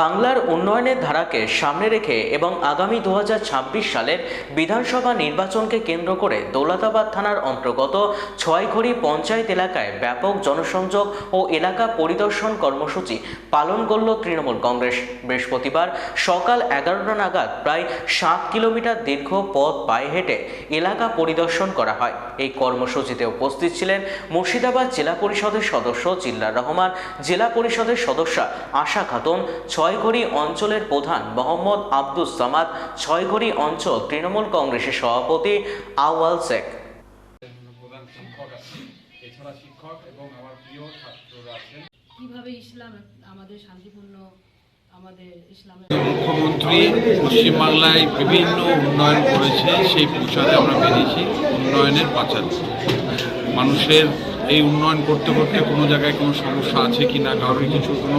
বাংলার উন্নয়নের ধারাকে সামনে রেখে এবং আগামী দু হাজার ছাব্বিশ সালের বিধানসভা নির্বাচনকে কেন্দ্র করে দৌলতাবাদ থানার অন্তর্গত ছয়ঘড়ি পঞ্চায়েত এলাকায় ব্যাপক জনসংযোগ ও এলাকা পরিদর্শন কর্মসূচি পালন করল তৃণমূল কংগ্রেস। বৃহস্পতিবার সকাল এগারোটা নাগাদ প্রায় সাত কিলোমিটার দীর্ঘ পথ পায়ে হেঁটে এলাকা পরিদর্শন করা হয়। এই কর্মসূচিতে উপস্থিত ছিলেন মুর্শিদাবাদ জেলা পরিষদের সদস্য জিল্লার রহমান, জেলা পরিষদের সদস্যা আশা খাতুন ছয়ঘড়ি অঞ্চলের প্রধান মোহাম্মদ আব্দুস সামাদ ছয়ঘড়ি অঞ্চল তৃণমূল কংগ্রেসের সভাপতি আওয়াল শেখ। প্রধান এছাড়া শিক্ষক এবং আমার প্রিয় ছাত্ররা আছেন কীভাবে ইসলাম আমাদের শান্তিপূর্ণ আমাদের ইসলামের মুখ্যমন্ত্রী পশ্চিমবাংলায় বিভিন্ন উন্নয়ন করেছে সেই প্রচারে আমরা বেরিয়েছি উন্নয়নের পাচার মানুষের এই উন্নয়ন করতে করতে কোনো জায়গায় কোনো সমস্যা আছে কি না? কারোর কিছু কোনো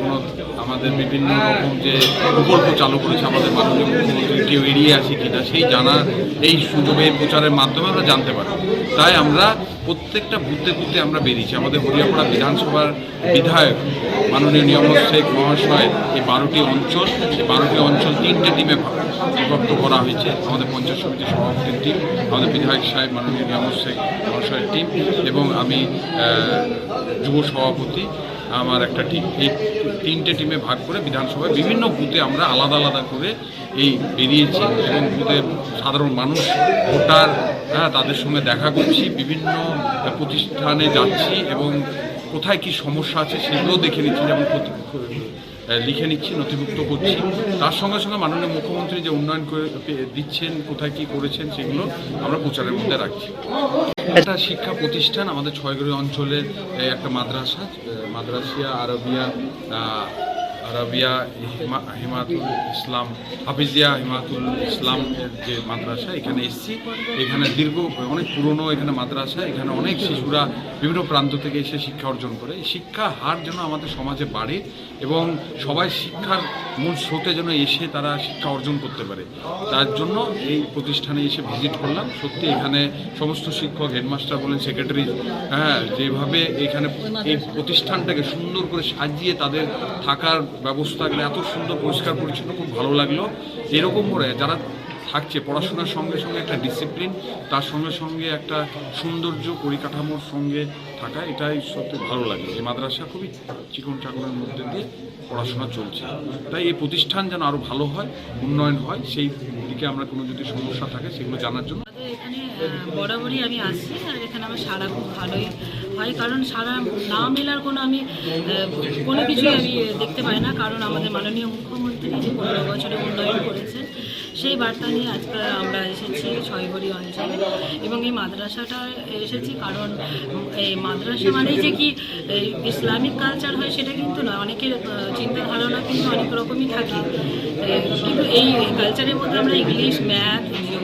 কোনো আমাদের বিভিন্ন রকম যে প্রকল্প চালু করেছে আমাদের মাননীয় মুখ্যমন্ত্রী, কেউ এড়িয়ে আছে কি না? সেই জানার এই সুযোগে প্রচারের মাধ্যমে আমরা জানতে পারি তাই আমরা প্রত্যেকটা বুথে বুথে আমরা বেরিয়েছি। আমাদের হরিয়াপাড়া বিধানসভার বিধায়ক মাননীয় নিয়ামত শেখ মহাশয় এই বারোটি অঞ্চল, এই বারোটি অঞ্চল তিনটে টিমে বিভক্ত করা হয়েছে। আমাদের পঞ্চায়েত সমিতির সভাপতির টিম আমাদের বিধায়ক সাহেব মাননীয় নিয়ামত শেখ মহাশয়ের টিম এবং আমি যুব সভাপতি, আমার একটা টিম এই তিনটে টিমে ভাগ করে বিধানসভায় বিভিন্ন বুথে আমরা আলাদা আলাদা করে এই বেরিয়েছি এবং বুথে সাধারণ মানুষ, ভোটার হ্যাঁ তাদের সঙ্গে দেখা করছি, বিভিন্ন প্রতিষ্ঠানে যাচ্ছি এবং কোথায় কি সমস্যা আছে সেগুলোও দেখে নিচ্ছি, যেমন লিখে নিচ্ছি, নথিভুক্ত করছি। তার সঙ্গে সঙ্গে মাননীয় মুখ্যমন্ত্রী যে উন্নয়ন দিচ্ছেন, কোথায় কি করেছেন, সেগুলো আমরা প্রচারের মধ্যে রাখছি। একটা শিক্ষা প্রতিষ্ঠান আমাদের ছয়গড়ি অঞ্চলের একটা মাদ্রাসা মাদ্রাসিয়া, আরবিয়া হিমা- হিমাতুল ইসলাম, হাফিজিয়া, হিমাতুল ইসলামের যে মাদ্রাসা, এখানে এসেছি। এখানে দীর্ঘ, অনেক পুরনো এখানে মাদ্রাসা, এখানে অনেক শিশুরা বিভিন্ন প্রান্ত থেকে এসে শিক্ষা অর্জন করে। শিক্ষা হার যেন আমাদের সমাজে বাড়ে এবং সবাই শিক্ষার মূল স্রোতে যেন এসে তারা শিক্ষা অর্জন করতে পারে। তার জন্য এই প্রতিষ্ঠানে এসে ভিজিট করলাম। সত্যি এখানে সমস্ত শিক্ষক, হেডমাস্টার বলেন, সেক্রেটারি হ্যাঁ যেভাবে এখানে এই প্রতিষ্ঠানটাকে সুন্দর করে সাজিয়ে তাদের থাকার ব্যবস্থাগুলো এত সুন্দর, পরিষ্কার, পরিচ্ছন্ন, খুব ভালো লাগল। এরকম করে যারা থাকছে, পড়াশোনার সঙ্গে সঙ্গে একটা ডিসিপ্লিন তার সঙ্গে সঙ্গে একটা সৌন্দর্য পরিকাঠামোর সঙ্গে থাকা, এটাই সত্যি ভালো লাগে। এই মাদ্রাসা খুবই চিকন চাকনের মধ্যে দিয়ে পড়াশোনা চলছে। তাই এই প্রতিষ্ঠান যেন আরও ভালো হয়, উন্নয়ন হয়, সেই দিকে আমরা কোনো যদি সমস্যা থাকে, সেগুলো জানার জন্য এখানে বরাবরই আমি আসছি আর এখানে আমার সারা খুব ভালোই হয় কারণ সারা না মেলার কোনো আমি কোনো কিছুই আমি দেখতে পাই না কারণ আমাদের মাননীয় মুখ্যমন্ত্রী যে পনেরো বছরে উন্নয়ন করেছেন সেই বার্তা নিয়ে আজকে আমরা এসেছি ছয়গড়ি অঞ্চলে। এবং এই মাদ্রাসাটা এসেছি কারণ এই মাদ্রাসা মানেই যে কি ইসলামিক কালচার হয় সেটা কিন্তু না অনেকের আহ, চিন্তা ধারণা কিন্তু অনেক রকমই থাকে। কিন্তু এই কালচারের মধ্যে আমরা ইংলিশ ম্যাথ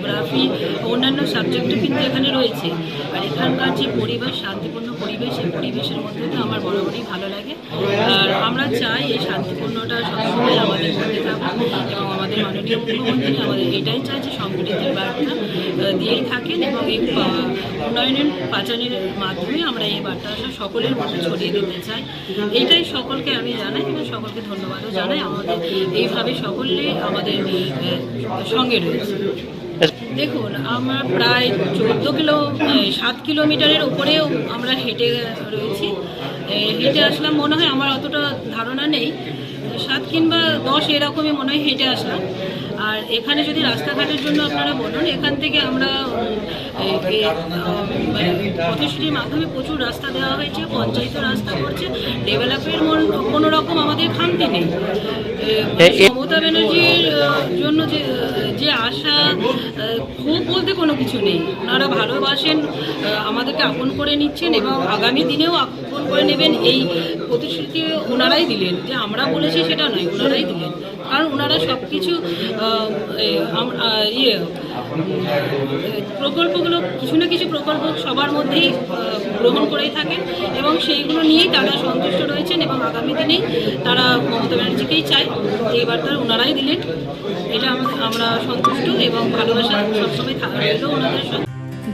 জিওগ্রাফি অন্যান্য সাবজেক্টও কিন্তু এখানে রয়েছে। আর এখানকার যে পরিবেশ, শান্তিপূর্ণ পরিবেশ এই পরিবেশের মধ্যে তো আমার বরাবরই ভালো লাগে। আর আমরা চাই এই শান্তিপূর্ণটা সবসময় আমাদের মধ্যে থাকুক এবং আমাদের মাননীয় মুখ্যমন্ত্রী আমাদের এটাই চাই যে সম্প্রীতির বার্তা দিয়েই থাকেন এবং এই উন্নয়নের পাচারের মাধ্যমে আমরা এই বার্তা বার্তাটা সকলের মধ্যে ছড়িয়ে দিতে চাই। এটাই সকলকে আমি জানাই এবং সকলকে ধন্যবাদও জানাই। আমাদের এইভাবে সকলে আমাদের সঙ্গে রয়েছে। দেখুন, আমরা প্রায় চোদ্দ কিলো সাত কিলোমিটারের উপরেও আমরা হেঁটে রয়েছি। হেঁটে আসলাম মনে হয় আমার অতটা ধারণা নেই। সাত কিংবা দশ এরকমই মনে হয় হেঁটে আসলাম। আর এখানে যদি রাস্তাঘাটের জন্য আপনারা বলুন, এখান থেকে আমরা মানে পথশ্রীর মাধ্যমে প্রচুর রাস্তা দেওয়া হয়েছে পঞ্চায়েত রাস্তা করছে ডেভেলপের কোনো রকম আমাদের খামতি নেই। মমতা ব্যানার্জির জন্য যে যে আশা খুব বলতে কোনো কিছু নেই। ওনারা ভালোবাসেন আমাদেরকে আপন করে নিচ্ছেন এবং আগামী দিনেও আপন করে নেবেন। এই প্রতিশ্রুতি ওনারাই দিলেন। যে আমরা বলেছি সেটা নয়, ওনারাই দিলেন। কারণ ওনারা সব কিছু ইয়ে প্রকল্পগুলো কিছু না কিছু প্রকল্প সবার মধ্যেই গ্রহণ করেই থাকেন এবং সেইগুলো নিয়েই তারা সন্তুষ্ট রয়েছেন এবং আগামী দিনেই তারা মমতা ব্যানার্জিকেই চায়। এই বার্তা ওনারাই দিলেন। এটা আমরা সন্তুষ্ট এবং ভালোবাসা সবসময় থাকা রইল ওনাদের